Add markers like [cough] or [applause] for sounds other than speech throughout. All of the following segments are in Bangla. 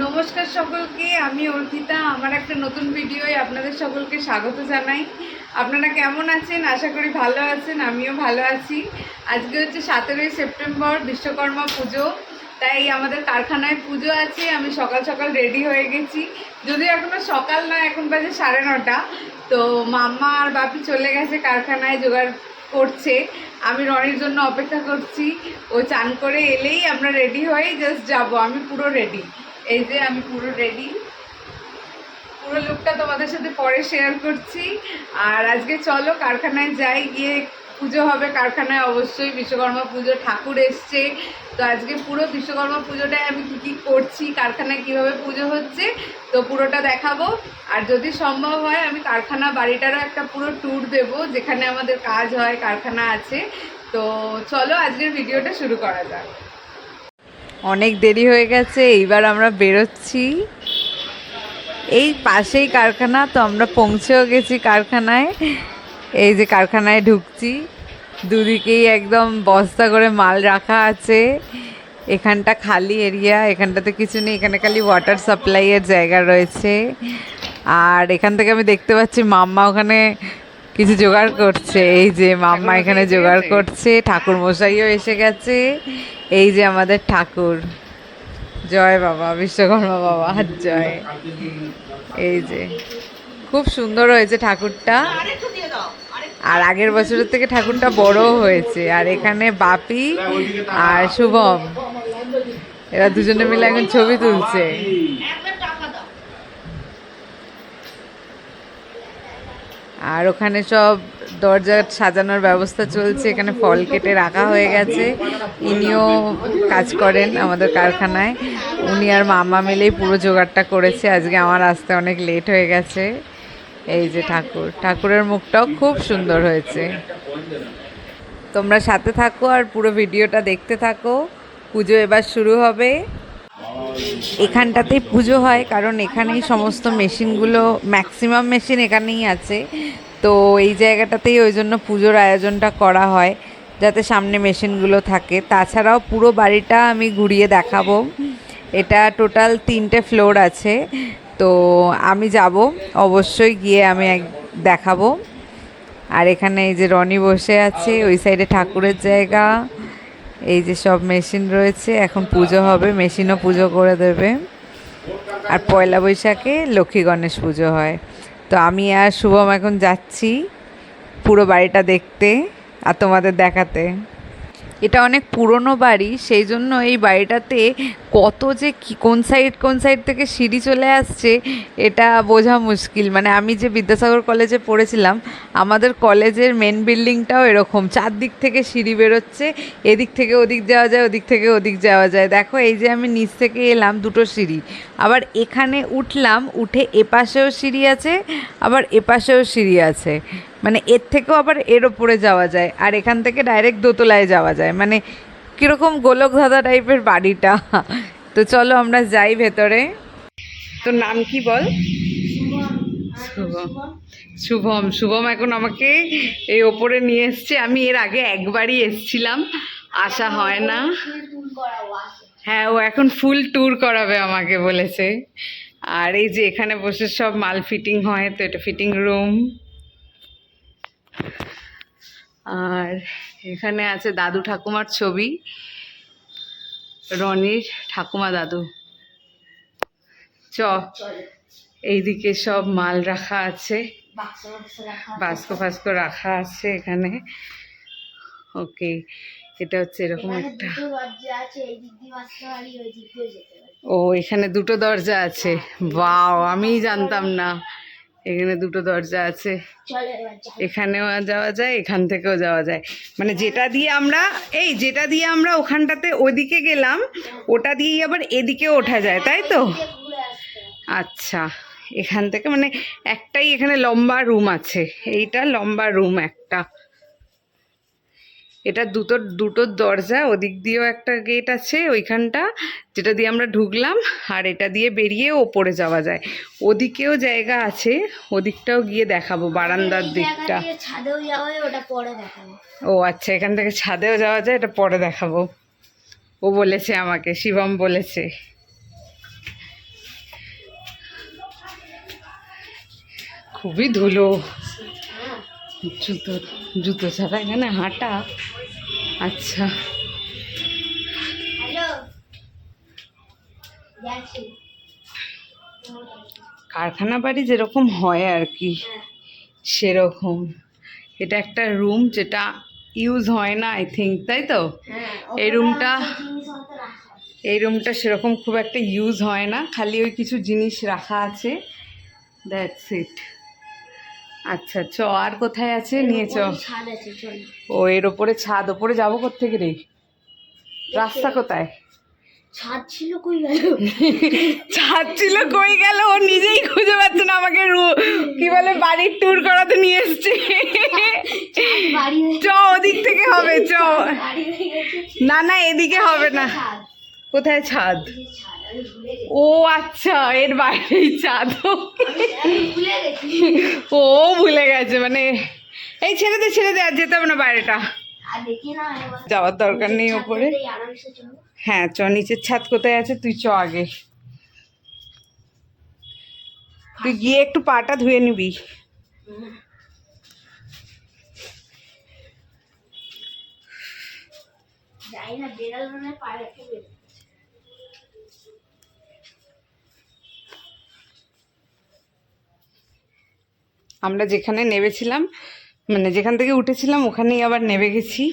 নমস্কার সকলকে, আমি অর্পিতা। আমার একটা নতুন ভিডিওয় আপনাদের সকলকে স্বাগত জানাই। আপনারা কেমন আছেন? আশা করি ভালো আছেন, আমিও ভালো আছি। আজকে হচ্ছে সতেরোই সেপ্টেম্বর, বিশ্বকর্মা পুজো। তাই আমাদের কারখানায় পুজো আছে, আমি সকাল সকাল রেডি হয়ে গেছি। যদিও এখনও সকাল নয়, এখন বাজে সাড়ে নটা। তো মাম্মা আর বাপি চলে গেছে কারখানায়, জোগাড় করছে। আমি রনির জন্য অপেক্ষা করছি। ও চান করে এলেই আমরা রেডি হয়েই জাস্ট যাব, আমি পুরো রেডি। এই যে আমি পুরো রেডি পুরো লুকটা তোমাদের সাথে পরে শেয়ার করছি। আর আজকে চলো কারখানায় যাই, গিয়ে পুজো হবে। কারখানায় অবশ্যই বিশ্বকর্মা পুজো ঠাকুর এসছে। তো আজকে পুরো বিশ্বকর্মা পুজোটায় আমি কী কী করছি, কারখানায় কীভাবে পুজো হচ্ছে, তো পুরোটা দেখাবো। আর যদি সম্ভব হয়, আমি কারখানা বাড়িটারও একটা পুরো ট্যুর দেব, যেখানে আমাদের কাজ হয়, কারখানা আছে। তো চলো আজকের ভিডিওটা শুরু করা যাক। অনেক দেরি হয়ে গেছে, এইবার আমরা বেরোচ্ছি। এই পাশেই কারখানা, তো আমরা পৌঁছেও গেছি কারখানায়। এই যে কারখানায় ঢুকছি, দুদিকেই একদম বস্তা করে মাল রাখা আছে। এখানটা খালি এরিয়া, এখানটাতে কিছু নেই, এখানে খালি ওয়াটার সাপ্লাইয়ের জায়গা রয়েছে। আর এখান থেকে আমি দেখতে পাচ্ছি মাম্মা ওখানে কিছু জোগাড় করছে। এই যে মাম্মা এখানে জোগাড় করছে ঠাকুর মশাইও এসে গেছে। এই যে আমাদের ঠাকুর। জয় বাবা বিশ্বকর্মা বাবা জয়। এই যে। খুব সুন্দর হয়েছে ঠাকুরটা। আর আগের বছরের থেকে ঠাকুরটা বড় হয়েছে। আর এখানে বাপি আর শুভম। এরা দুজনে মিলে এখন ছবি তুলছে। আর ওখানে সব দরজা সাজানোর ব্যবস্থা চলছে, এখানে ফল কেটে রাখা হয়ে গেছে। ইনিও কাজ করেন আমাদের কারখানায়। উনি আর মামা মিলেই পুরো জোগাড়টা করেছে, আজকে আমার আসতে অনেক লেট হয়ে গেছে। এই যে ঠাকুর, ঠাকুরের মুখটাও খুব সুন্দর হয়েছে। তোমরা সাথে থাকো আর পুরো ভিডিওটা দেখতে থাকো। পুজো এবার শুরু হবে। এখানটাতেই পুজো হয়, কারণ এখানেই সমস্ত মেশিনগুলো ম্যাক্সিমাম মেশিন এখানেই আছে। তো এই জায়গাটাতেই ওই জন্য পুজোর আয়োজনটা করা হয়, যাতে সামনে মেশিনগুলো থাকে। তাছাড়াও পুরো বাড়িটা আমি ঘুরিয়ে দেখাবো। এটা টোটাল তিনটে ফ্লোর আছে। তো আমি যাব, অবশ্যই গিয়ে আমি এক, দেখাবো। আর এখানে এই যে রনি বসে আছে, ওই সাইডে ঠাকুরের জায়গা। এই যে সব মেশিন রয়েছে, এখন পুজো হবে, মেশিনও পুজো করে দেবে। আর পয়লা বৈশাখে লক্ষ্মী গণেশ পুজো হয়। তো আমি আর শুভম এখন যাচ্ছি পুরো বাড়িটা দেখতে আর তোমাদের দেখাতে। এটা অনেক পুরনো বাড়ি সেই জন্য এই বাড়িটাতে কত যে কি, কোন সাইড কোন সাইড থেকে সিঁড়ি চলে আসছে, এটা বোঝা মুশকিল। মানে আমি যে বিদ্যাসাগর কলেজে পড়েছিলাম, আমাদের কলেজের মেন বিল্ডিংটাও এরকম। চারদিক থেকে সিঁড়ি বেরোচ্ছে, এদিক থেকে ওদিক যাওয়া যায়, ওদিক থেকে ওদিক যাওয়া যায়। দেখো, এই যে আমি নিচ থেকে এলাম দুটো সিঁড়ি। আবার এখানে উঠলাম, উঠে এপাশেও সিঁড়ি আছে, আবার এপাশেও সিঁড়ি আছে। মানে এর থেকেও আবার এর ওপরে যাওয়া যায় আর এখান থেকে ডাইরেক্ট দোতলায় যাওয়া যায়। মানে কীরকম গোলক ধাঁধা টাইপের বাড়িটা। তো চলো আমরা যাই ভেতরে। তোর নাম কি বল? শুভম। শুভম। শুভম এখন আমাকে এই ওপরে নিয়ে এসছে। আমি এর আগে একবারই এসছিলাম। আসা হয় না। হ্যাঁ ও এখন ফুল ট্যুর করাবে আমাকে বলেছে। আর এই যে এখানে বসে সব মাল ফিটিং হয় তো এটা ফিটিং রুম আর এখানে আছে দাদু ঠাকুমার ছবি। রনির ঠাকুমা দাদু। চ এইদিকে সব মাল রাখা আছে। বাস্ক ফাস্ক রাখা আছে এখানে। ওকে এটা হচ্ছে এরকম একটা ও এখানে দুটো দরজা আছে। বাও আমিই জানতাম না। এখানে দুটো দরজা আছে। এখানেও যাওয়া যায় এখান থেকেও যাওয়া যায়। মানে যেটা দিয়ে আমরা এই যেটা দিয়ে আমরা ওখানটাতে ওদিকে গেলাম ওটা দিয়েই আবার এদিকে ওঠা যায় তাই তো? আচ্ছা এখান থেকে মানে একটাই এখানে লম্বা রুম আছে। এইটা লম্বা রুম একটা। এটা দুটো দুটো দরজা ওদিক দিয়েও একটা গেট আছে ওইখানটা যেটা দিয়ে আমরা ঢুকলাম আর এটা দিয়ে বেরিয়ে ওপরে যাওয়া যায়। ওদিকেও জায়গা আছে ওদিকটাও গিয়ে দেখাবো বারান্দার দিকটা। ও আচ্ছা এখান থেকে ছাদেও যাওয়া যায় এটা পরে দেখাবো। ও বলেছে আমাকে শিবম বলেছে। খুবই ধুলো। জুতো জুতো ছাড়া এখানে হাঁটা। আচ্ছা। কারখানা বাড়ি যেরকম হয় আর কি সেরকম। এটা একটা রুম যেটা ইউজ হয় না আই থিঙ্ক তাই তো? হ্যাঁ এই রুমটা এই রুমটা সেরকম খুব একটা ইউজ হয় না খালি ওই কিছু জিনিস রাখা আছে। দ্যাটস ইট আচ্ছা চ আর কোথায় আছে? নিয়ে চ ও এর ওপরে ছাদ ওপরে যাব কোথেকে রে? রাস্তা কোথায়? ছাদ ছিল কই গেল? [laughs] ছাদ ছিল কই গেল? ও নিজেই খুঁজে পাচ্ছে না আমাকে কি বলে বাড়ির ট্যুর করাতে নিয়ে এসছে। চ ওদিক থেকে হবে চ। না না এদিকে হবে না। কোথায় ছাদ। ও আচ্ছা এর বাইরেই গেছি ও ভুলে গেছে মানে এই ছেড়ে দে ছেড়ে দে, আর যেতে হবে না বাইরেটা। যাওয়ার দরকার নেই ওপরে। হ্যাঁ চ, নিচের ছাদ কোথায় আছে, তুই চ আগে। তুই গিয়ে একটু পাটা ধুয়ে নিবি। যাই না, বেড়াল পায়ে রেখে বেরো আমরা যেখানে নেবেছিলাম মানে যেখান থেকে উঠেছিলাম, ওখানেই আবার নেবে গেছি।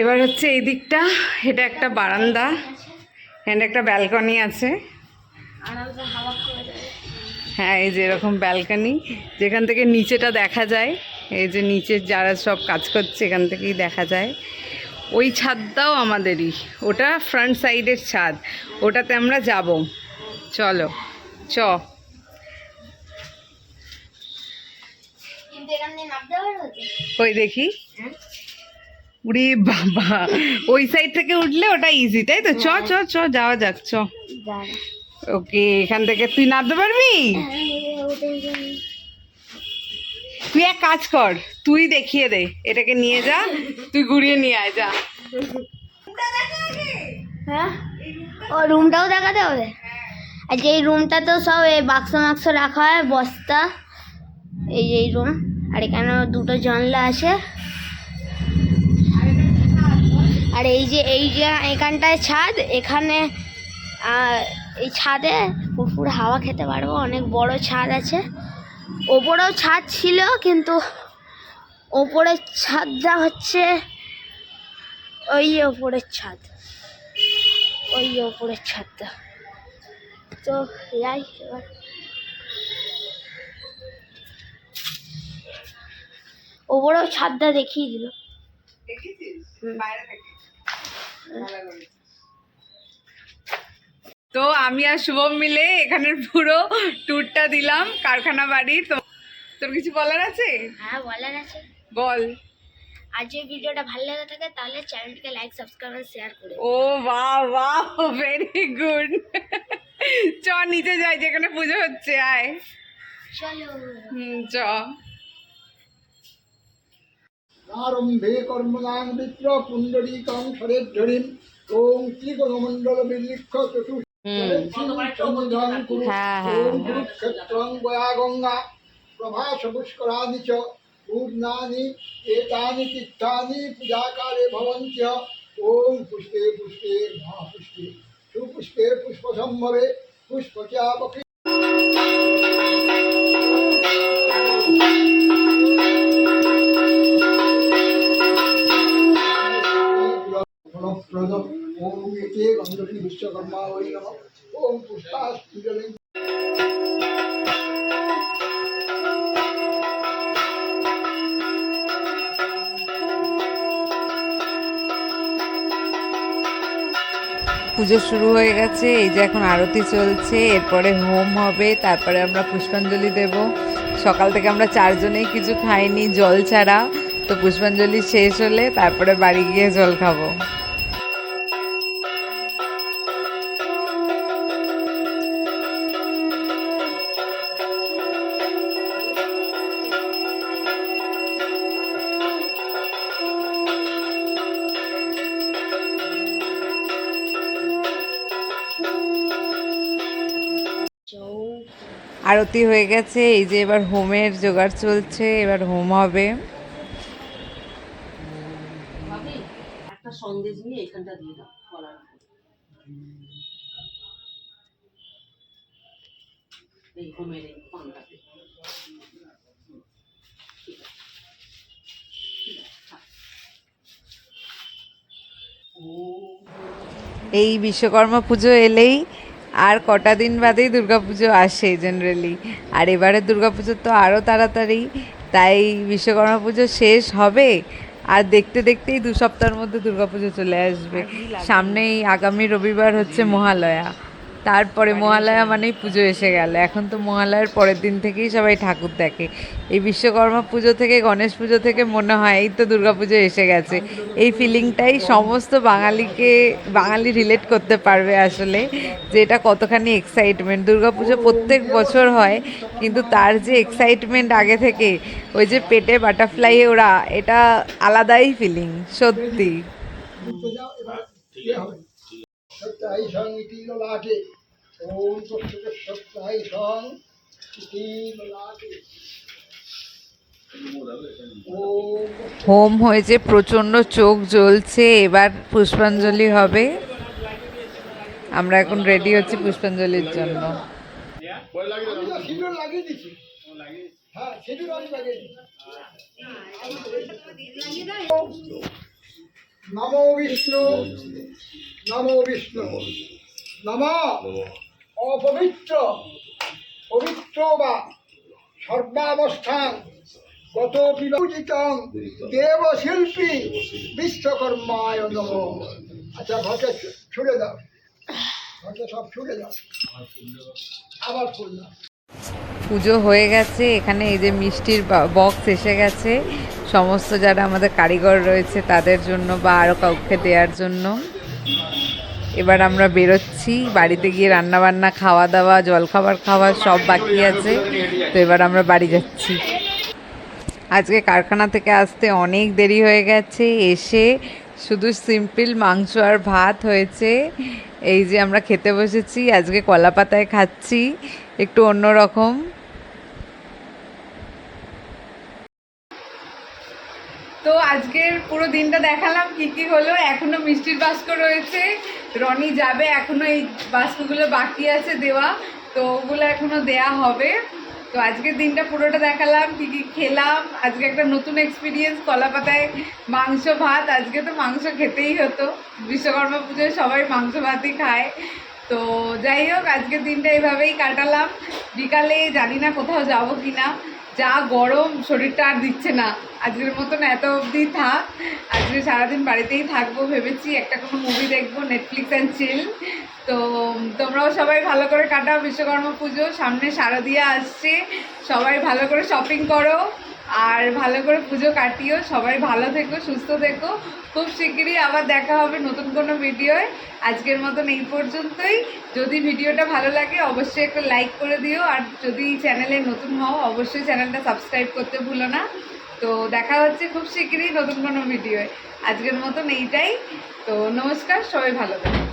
এবার হচ্ছে এই দিকটা, এটা একটা বারান্দা, এখানে একটা ব্যালকনি আছে। হ্যাঁ এই যে এরকম ব্যালকনি, যেখান থেকে নিচেটা দেখা যায়, এই যে নিচে যারা সব কাজ করছে, এখান থেকেই দেখা যায়। ওই ছাদটাও আমাদেরই, ওটা ফ্রন্ট সাইডের ছাদ, ওটাতে আমরা যাব। চলো, চ কিন্তু এখান দিয়ে নামতে পারব তো ওই দেখি? উড়ি বাবা। ওই সাইড থেকে উঠলে ওটা ইজি তাই তো? চ চ চ, যাওয়া যাক, চ। ওকে, এখান থেকে তুই নামতে পারবি? তুই এক কাজ কর, তুই দেখিয়ে দে, এটাকে নিয়ে যা, তুই ঘুরিয়ে নিয়ে আয়, যা। হ্যাঁ? ও রুমটাও দেখাতে হবে? আচ্ছা এই রুমটা তো সব এই বাক্স মাক্স রাখা হয়, বস্তা, এই এই রুম আর এখানে দুটো জানলা আছে। আর এই যে এই যে এখানটায় ছাদ, এখানে এই ছাদে পুরো হাওয়া খেতে পারব। অনেক বড় ছাদ আছে। ওপরেও ছাদ ছিল, কিন্তু ওপরের ছাদটা হচ্ছে ওই ওপরের ছাদ। ওই ওপরের ছাদটা। তো যাই, এবার ওপরেও ছাদটা দেখিয়ে দিল। তো আমি আর শুভম মিলে এখানের পুরো ট্যুরটা দিলাম কারখানা বাড়ি তো তোর কিছু বলার আছে? হ্যাঁ বলার আছে। বল। আজ এই ভিডিওটা ভালো লেগে থাকে তাহলে চ্যানেলটিকে লাইক সাবস্ক্রাইব আর শেয়ার করে ও বাহ বাহ ভেরি গুড চ নিচে যাই যেখানে পুজো হচ্ছে আয়। চলো। হুম চ। আরম্ভে কর্মদান মিত্র কুণ্ডলী কম সরের ঝরিম ওম ত্রিকোণমণ্ডল বিলিক্ষ চতুর্থ কুরুক্ষেত্রং গয়া গঙ্গা প্রভাস পুষ্করাদি চ পূর্ণানি এতানি তীর্থানি পূজাকারে ভবন্ত্য ওম পুষ্পে পুষ্পে মহাপুষ্পে সুপুষ্পে পুষ্পসম্ভবে পুষ্পচাপকে পুজো শুরু হয়ে গেছে, এই যে এখন আরতি চলছে, এরপরে হোম হবে, তারপরে আমরা পুষ্পাঞ্জলি দেব। সকাল থেকে আমরা চারজনেই কিছু খাইনি, জল ছাড়া। তো পুষ্পাঞ্জলি শেষ হলে তারপরে বাড়ি গিয়ে জল খাব। আরতি হয়ে গেছে এই যে এবার হোমের জোগাড় চলছে এবার হোম হবে একটা সন্দেশ নিয়ে এখানটা দিয়ে দাও এই হোমের এই পানটাতে ঠিক আছে। ঠিক আছে, থাক। এই বিশ্বকর্মা পুজো এলেই আর কটা দিন বাদেই দুর্গাপুজো আসে জেনারেলি আর এবারে দুর্গাপুজো তো আরও তাড়াতাড়ি তাই বিশ্বকর্মা পুজো শেষ হবে। আর দেখতে দেখতেই দু সপ্তাহের মধ্যে দুর্গাপুজো চলে আসবে। সামনেই আগামী রবিবার হচ্ছে মহালয়া। তারপরে মহালয়া মানেই পুজো এসে গেল। এখন তো মহালয়ার পরের দিন থেকেই সবাই ঠাকুর দেখে। এই বিশ্বকর্মা পুজো থেকে গণেশ পুজো থেকে মনে হয় এই তো দুর্গাপুজো এসে গেছে। এই ফিলিংটাই সমস্ত বাঙালিকে বাঙালি রিলেট করতে পারবে আসলে যে এটা কতখানি এক্সাইটমেন্ট দুর্গাপুজো প্রত্যেক বছর হয় কিন্তু তার যে এক্সাইটমেন্ট আগে থেকে ওই যে পেটে বাটারফ্লাই ওরা এটা আলাদাই ফিলিং সত্যি। সত্যাই সং ইতি ললাটে ওম সত্যাই সং ইতি ললাটে হোম হয়েছে প্রচণ্ড চোখ জ্বলছে এবার পুষ্পাঞ্জলি হবে। আমরা এখন রেডি হচ্ছি পুষ্পাঞ্জলির জন্য। হ্যাঁ নমো বিষ্ণু। নমো বিষ্ণু। নম অপবিত্র। পবিত্র বা সর্বাবস্থান। গত বিপূজিতং দেবশিল্পী বিশ্বকর্মায় নম। আচ্ছা ঘরকে ছুড়ে দাও। ঘরকে সব ছুড়ে দাও। আবার ফুল পুজো হয়ে গেছে। এখানে এই যে মিষ্টির বক্স এসে গেছে। সমস্ত যারা আমাদের কারিগর রয়েছে তাদের জন্য বা আরও কাউকে দেওয়ার জন্য। এবার আমরা বেরোচ্ছি, বাড়িতে গিয়ে রান্না বান্না খাওয়া দাওয়া জলখাবার খাওয়া সব বাকি আছে, তো এবার আমরা বাড়ি যাচ্ছি। আজকে কারখানা থেকে আসতে অনেক দেরি হয়ে গেছে, এসে শুধু সিম্পল মাংস আর ভাত হয়েছে। এই যে আমরা খেতে বসেছি, আজকে কলা পাতায় খাচ্ছি, একটু অন্যরকম। তো আজকের পুরো দিনটা দেখালাম, কি কি হলো, এখনও মিষ্টির বাস্ক রয়েছে। রনি যাবে, এখনও এই বাস্কগুলো বাকি আছে দেওয়া, তো ওগুলো এখনও দেয়া হবে। তো আজকের দিনটা পুরোটা দেখালাম, কী কী খেলাম, আজকে একটা নতুন এক্সপিরিয়েন্স কলা পাতায় মাংস ভাত। আজকে তো মাংস খেতেই হতো, বিশ্বকর্মা পুজোয় সবাই মাংস ভাতই খায়। তো যাই হোক আজকের দিনটা এইভাবেই কাটালাম। বিকালে জানি না কোথাও যাব কি না যা গরম, শরীরটা আর দিচ্ছে না। আজকের মতন এত অবধি থাক। আজকে সারাদিন বাড়িতেই থাকব ভেবেছি। একটা কোনো মুভি দেখব নেটফ্লিক্স অ্যান্ড চিল তো, তোমরাও সবাই ভালো করে কাটাও বিশ্বকর্মা পুজো। সামনে শারদিয়া আসছে। সবাই ভালো করে শপিং করো। আর ভালো করে পুজো কাটিও, সবাই ভালো থেকো, সুস্থ থেকো। খুব শিগগিরই আবার দেখা হবে নতুন কোনো ভিডিওয়। আজকের মতন এই পর্যন্তই। যদি ভিডিওটা ভালো লাগে, অবশ্যই একটা লাইক করে দিও। আর যদি চ্যানেলে নতুন হও, অবশ্যই চ্যানেলটা সাবস্ক্রাইব করতে ভুলো না। তো দেখা হচ্ছে খুব শিগগিরই নতুন কোনো ভিডিওয়। আজকের মতন এইটাই। তো নমস্কার, সবাই ভালো থাকো।